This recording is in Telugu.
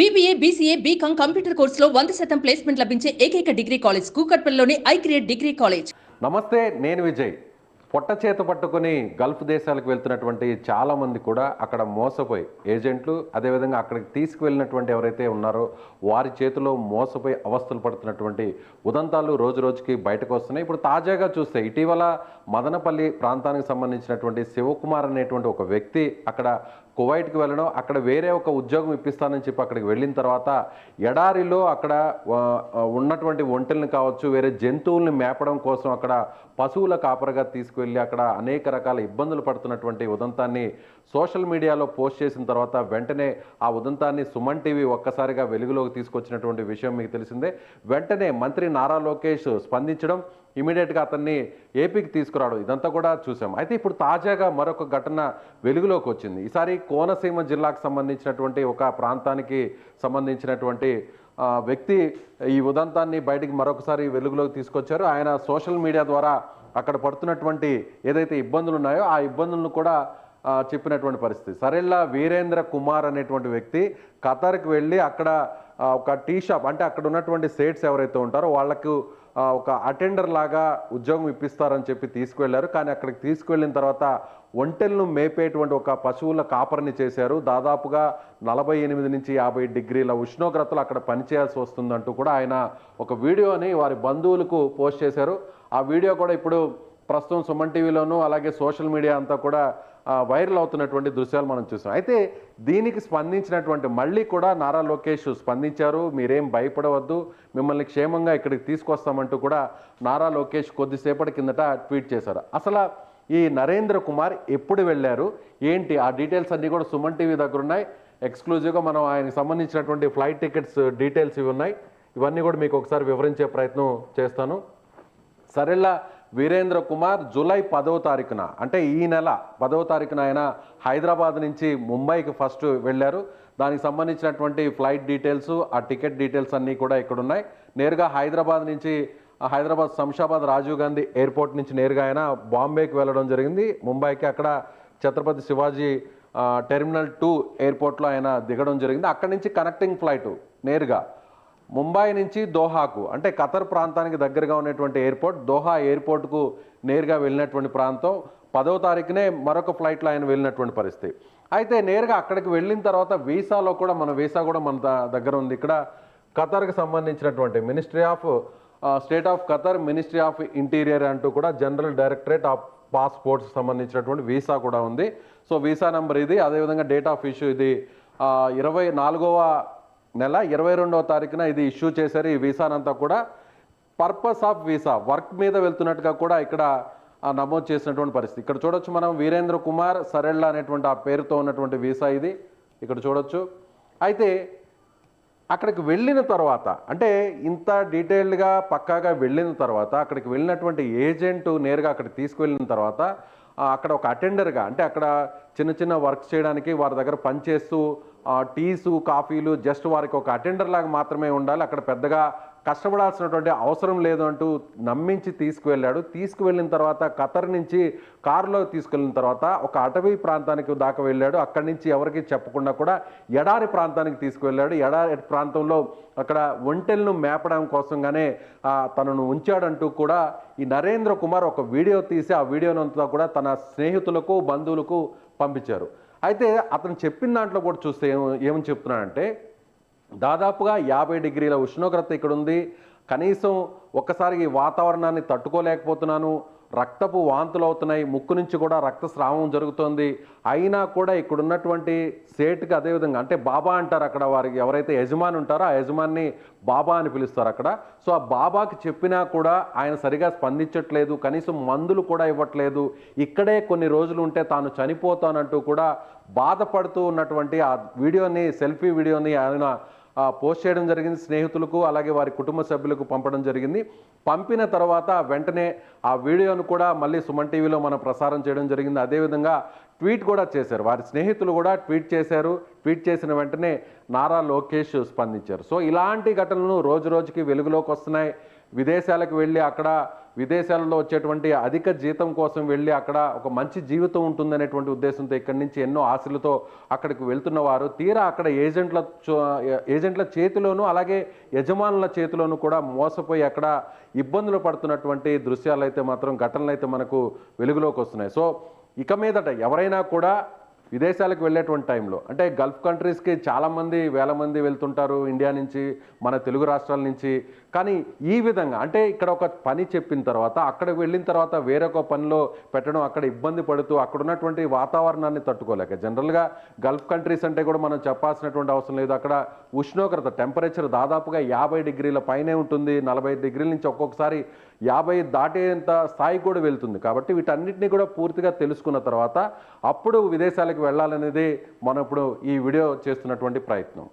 బీబీఏ బీసీఏ బీకాం కంప్యూటర్ కోర్సులో వంద శాతం ప్లేస్మెంట్ లభించే ఏకైక డిగ్రీ కాలేజ్ కూకట్పల్లిలోని ఐ క్రియేట్ డిగ్రీ కాలేజ్ నమస్తే నేను విజయ్. పొట్ట చేత పట్టుకొని గల్ఫ్ దేశాలకు వెళ్తున్నటువంటి చాలామంది కూడా అక్కడ మోసపోయి ఏజెంట్లు అదేవిధంగా అక్కడికి తీసుకువెళ్ళినటువంటి ఎవరైతే ఉన్నారో వారి చేతిలో మోసపోయి అవస్థలు పడుతున్నటువంటి ఉదంతాలు రోజు రోజుకి బయటకు వస్తున్నాయి. ఇప్పుడు తాజాగా చూస్తే ఇటీవల మదనపల్లి ప్రాంతానికి సంబంధించినటువంటి శివకుమార్ అనేటువంటి ఒక వ్యక్తి అక్కడ కువైట్కి వెళ్ళడం అక్కడ వేరే ఒక ఉద్యోగం ఇప్పిస్తానని చెప్పి అక్కడికి వెళ్ళిన తర్వాత ఎడారిలో అక్కడ ఉన్నటువంటి ఒంటెల్ని కావచ్చు వేరే జంతువుల్ని మేపడం కోసం అక్కడ పశువుల కాపరగా తీసుకువెళ్ళి అక్కడ అనేక రకాల ఇబ్బందులు పడుతున్నటువంటి ఉదంతాన్ని సోషల్ మీడియాలో పోస్ట్ చేసిన తర్వాత వెంటనే ఆ ఉదంతాన్ని సుమన్ టీవీ ఒక్కసారిగా వెలుగులోకి తీసుకొచ్చినటువంటి విషయం మీకు తెలిసిందే. వెంటనే మంత్రి నారా లోకేష్ స్పందించడం ఇమీడియట్గా అతన్ని ఏపీకి తీసుకురావడం ఇదంతా కూడా చూసాం. అయితే ఇప్పుడు తాజాగా మరొక ఘటన వెలుగులోకి వచ్చింది. ఈసారి కోనసీమ జిల్లాకు సంబంధించినటువంటి ఒక ప్రాంతానికి సంబంధించినటువంటి వ్యక్తి ఈ ఉదంతాన్ని బయటికి మరొకసారి వెలుగులోకి తీసుకొచ్చారు. ఆయన సోషల్ మీడియా ద్వారా అక్కడ పడుతున్నటువంటి ఏదైతే ఇబ్బందులు ఉన్నాయో ఆ ఇబ్బందులను కూడా చెప్పినటువంటి పరిస్థితి. సరేలా వీరేంద్ర కుమార్ అనేటువంటి వ్యక్తి ఖతార్కి వెళ్ళి అక్కడ ఒక టీ షాప్ అంటే అక్కడ ఉన్నటువంటి సేట్స్ ఎవరైతే ఉంటారో వాళ్ళకు ఒక అటెండర్ లాగా ఉద్యోగం ఇప్పిస్తారని చెప్పి తీసుకువెళ్ళారు కానీ అక్కడికి తీసుకువెళ్ళిన తర్వాత ఒంటెలను మేపేటువంటి ఒక పశువుల కాపరిని చేశారు. దాదాపుగా నలభై ఎనిమిది నుంచి యాభై డిగ్రీల ఉష్ణోగ్రతలు అక్కడ పనిచేయాల్సి వస్తుందంటూ కూడా ఆయన ఒక వీడియోని వారి బంధువులకు పోస్ట్ చేశారు. ఆ వీడియో కూడా ఇప్పుడు ప్రస్తుతం సుమన్ టీవీలోనూ అలాగే సోషల్ మీడియా అంతా కూడా వైరల్ అవుతున్నటువంటి దృశ్యాలు మనం చూసాం అయితే దీనికి స్పందించినటువంటి మళ్ళీ కూడా నారా లోకేష్ స్పందించారు. మీరేం భయపడవద్దు. మిమ్మల్ని క్షేమంగా ఇక్కడికి తీసుకొస్తామంటూ కూడా నారా లోకేష్ కొద్దిసేపటి కిందట ట్వీట్ చేశారు. అసలు ఈ నరేంద్ర కుమార్ ఎప్పుడు వెళ్ళారు? ఏంటి? ఆ డీటెయిల్స్ అన్నీ కూడా సుమన్ టీవీ దగ్గర ఉన్నాయి. ఎక్స్క్లూజివ్గా మనం ఆయనకు సంబంధించినటువంటి ఫ్లైట్ టికెట్స్ డీటెయిల్స్ ఇవి ఉన్నాయి. ఇవన్నీ కూడా మీకు ఒకసారి వివరించే ప్రయత్నం చేస్తాను. సరేలా వీరేంద్ర కుమార్ జూలై పదవ తారీఖున అంటే ఈ నెల పదవ తారీఖున ఆయన హైదరాబాద్ నుంచి ముంబైకి ఫస్ట్ వెళ్ళారు. దానికి సంబంధించినటువంటి ఫ్లైట్ డీటెయిల్స్ ఆ టికెట్ డీటెయిల్స్ అన్నీ కూడా ఇక్కడ ఉన్నాయి నేరుగా హైదరాబాద్ నుంచి హైదరాబాద్ శంషాబాద్ రాజీవ్ గాంధీ ఎయిర్పోర్ట్ నుంచి నేరుగా ఆయన బాంబేకి వెళ్ళడం జరిగింది. ముంబైకి అక్కడ ఛత్రపతి శివాజీ టెర్మినల్ టూ ఎయిర్పోర్ట్లో ఆయన దిగడం జరిగింది. అక్కడి నుంచి కనెక్టింగ్ ఫ్లైట్ నేరుగా ముంబై నుంచి దోహాకు అంటే ఖతర్ ప్రాంతానికి దగ్గరగా ఉన్నటువంటి ఎయిర్పోర్ట్ దోహా ఎయిర్పోర్ట్కు నేరుగా వెళ్ళినటువంటి ప్రాంతం. పదవ తారీఖునే మరొక ఫ్లైట్లో ఆయన వెళ్ళినటువంటి పరిస్థితి. అయితే నేరుగా అక్కడికి వెళ్ళిన తర్వాత వీసాలో కూడా మన వీసా కూడా మన దగ్గర ఉంది. ఇక్కడ ఖతర్కి సంబంధించినటువంటి ministry of state of Qatar ministry of interior అంటూ కూడా జనరల్ డైరెక్టరేట్ ఆఫ్ పాస్పోర్ట్స్ సంబంధించినటువంటి వీసా కూడా ఉంది. సో వీసా నెంబర్ ఇది. అదేవిధంగా డేట్ ఆఫ్ ఇష్యూ ఇది. ఇరవై నాలుగవ నెల ఇరవై రెండవ తారీఖున ఇది ఇష్యూ చేశారు ఈ వీసానంతా కూడా. పర్పస్ ఆఫ్ వీసా వర్క్ మీద వెళ్తున్నట్టుగా కూడా ఇక్కడ నమోదు చేసినటువంటి పరిస్థితి. ఇక్కడ చూడొచ్చు మనం వీరేంద్ర కుమార్ సరెళ్ళ అనేటువంటి ఆ పేరుతో ఉన్నటువంటి వీసా ఇది. ఇక్కడ చూడొచ్చు. అయితే అక్కడికి వెళ్ళిన తర్వాత అంటే ఇంత డీటెయిల్డ్గా పక్కాగా వెళ్ళిన తర్వాత అక్కడికి వెళ్ళినటువంటి ఏజెంట్ నేరుగా అక్కడికి తీసుకువెళ్ళిన తర్వాత అక్కడ ఒక అటెండర్గా అంటే అక్కడ చిన్న చిన్న వర్క్స్ చేయడానికి వారి దగ్గర పనిచేస్తూ టీసు కాఫీలు జస్ట్ వారికి ఒక అటెండర్ లాగా మాత్రమే ఉండాలి. అక్కడ పెద్దగా కష్టపడాల్సినటువంటి అవసరం లేదు అంటూ నమ్మించి తీసుకువెళ్ళాడు. తీసుకువెళ్ళిన తర్వాత ఖతర్ నుంచి కారులో తీసుకెళ్ళిన తర్వాత ఒక అటవీ ప్రాంతానికి దాకా వెళ్ళాడు. అక్కడి నుంచి ఎవరికి చెప్పకుండా కూడా ఎడారి ప్రాంతానికి తీసుకువెళ్ళాడు. ఎడారి ప్రాంతంలో అక్కడ ఒంటెలను మేపడం కోసంగానే తనను ఉంచాడంటూ కూడా ఈ నరేంద్ర కుమార్ ఒక వీడియో తీసి ఆ వీడియోనంతా కూడా తన స్నేహితులకు బంధువులకు పంపించారు. అయితే అతను చెప్పిన దాంట్లో కూడా చూస్తే ఏమని చెప్తున్నాడంటే దాదాపుగా యాభై డిగ్రీల ఉష్ణోగ్రత ఇక్కడ ఉంది కనీసం ఒక్కసారి ఈ వాతావరణాన్ని తట్టుకోలేకపోతున్నాను. రక్తపు వాంతులు అవుతున్నాయి. ముక్కు నుంచి కూడా రక్తస్రావం జరుగుతోంది. అయినా కూడా ఇక్కడ ఉన్నటువంటి సేటుకి అదేవిధంగా అంటే బాబా అంటారు అక్కడ వారికి ఎవరైతే యజమాని ఉంటారో ఆ యజమాన్ని బాబా అని పిలుస్తారు అక్కడ. సో ఆ బాబాకి చెప్పినా కూడా ఆయన సరిగా స్పందించట్లేదు. కనీసం మందులు కూడా ఇవ్వట్లేదు. ఇక్కడే కొన్ని రోజులు ఉంటే తాను చనిపోతానంటూ కూడా బాధపడుతూ ఉన్నటువంటి ఆ వీడియోని సెల్ఫీ వీడియోని ఆయన పోస్ట్ చేయడం జరిగింది స్నేహితులకు అలాగే వారి కుటుంబ సభ్యులకు పంపడం జరిగింది. పంపిన తర్వాత వెంటనే ఆ వీడియోను కూడా మళ్ళీ సుమన్ టీవీలో మనం ప్రసారం చేయడం జరిగింది. అదేవిధంగా ట్వీట్ కూడా చేశారు. వారి స్నేహితులు కూడా ట్వీట్ చేశారు. ట్వీట్ చేసిన వెంటనే నారా లోకేష్ స్పందించారు. సో ఇలాంటి ఘటనలు రోజు రోజుకి వెలుగులోకి వస్తున్నాయి. విదేశాలకు వెళ్ళి అక్కడ విదేశాలలో వచ్చేటువంటి అధిక జీతం కోసం వెళ్ళి అక్కడ ఒక మంచి జీవితం ఉంటుందనేటువంటి ఉద్దేశంతో ఇక్కడి నుంచి ఎన్నో ఆశలతో అక్కడికి వెళ్తున్న వారు తీరా అక్కడ ఏజెంట్ల చో- ఏజెంట్ల చేతిలోనూ అలాగే యజమానుల చేతిలోనూ కూడా మోసపోయి అక్కడ ఇబ్బందులు పడుతున్నటువంటి దృశ్యాలు అయితే మాత్రం ఘటనలు అయితే మనకు వెలుగులోకి వస్తున్నాయి. సో ఇక మీదట ఎవరైనా కూడా విదేశాలకు వెళ్ళేటువంటి టైంలో అంటే గల్ఫ్ కంట్రీస్కి చాలామంది వేల మంది వెళ్తుంటారు ఇండియా నుంచి మన తెలుగు రాష్ట్రాల నుంచి. కానీ ఈ విధంగా అంటే ఇక్కడ ఒక పని చెప్పిన తర్వాత అక్కడికి వెళ్ళిన తర్వాత వేరొక పనిలో పెట్టడం అక్కడ ఇబ్బంది పడుతూ అక్కడ ఉన్నటువంటి వాతావరణాన్ని తట్టుకోలేక జనరల్గా గల్ఫ్ కంట్రీస్ అంటే కూడా మనం చెప్పాల్సినటువంటి అవసరం లేదు. అక్కడ ఉష్ణోగ్రత టెంపరేచర్ దాదాపుగా యాభై డిగ్రీల పైనే ఉంటుంది. నలభై డిగ్రీల నుంచి ఒక్కొక్కసారి యాభై దాటేంత స్థాయి కూడా వెళ్తుంది. కాబట్టి వీటన్నిటిని కూడా పూర్తిగా తెలుసుకున్న తర్వాత అప్పుడు విదేశాలకు వెళ్ళాలనేది మనం ఇప్పుడు ఈ వీడియో చేస్తున్నటువంటి ప్రయత్నం.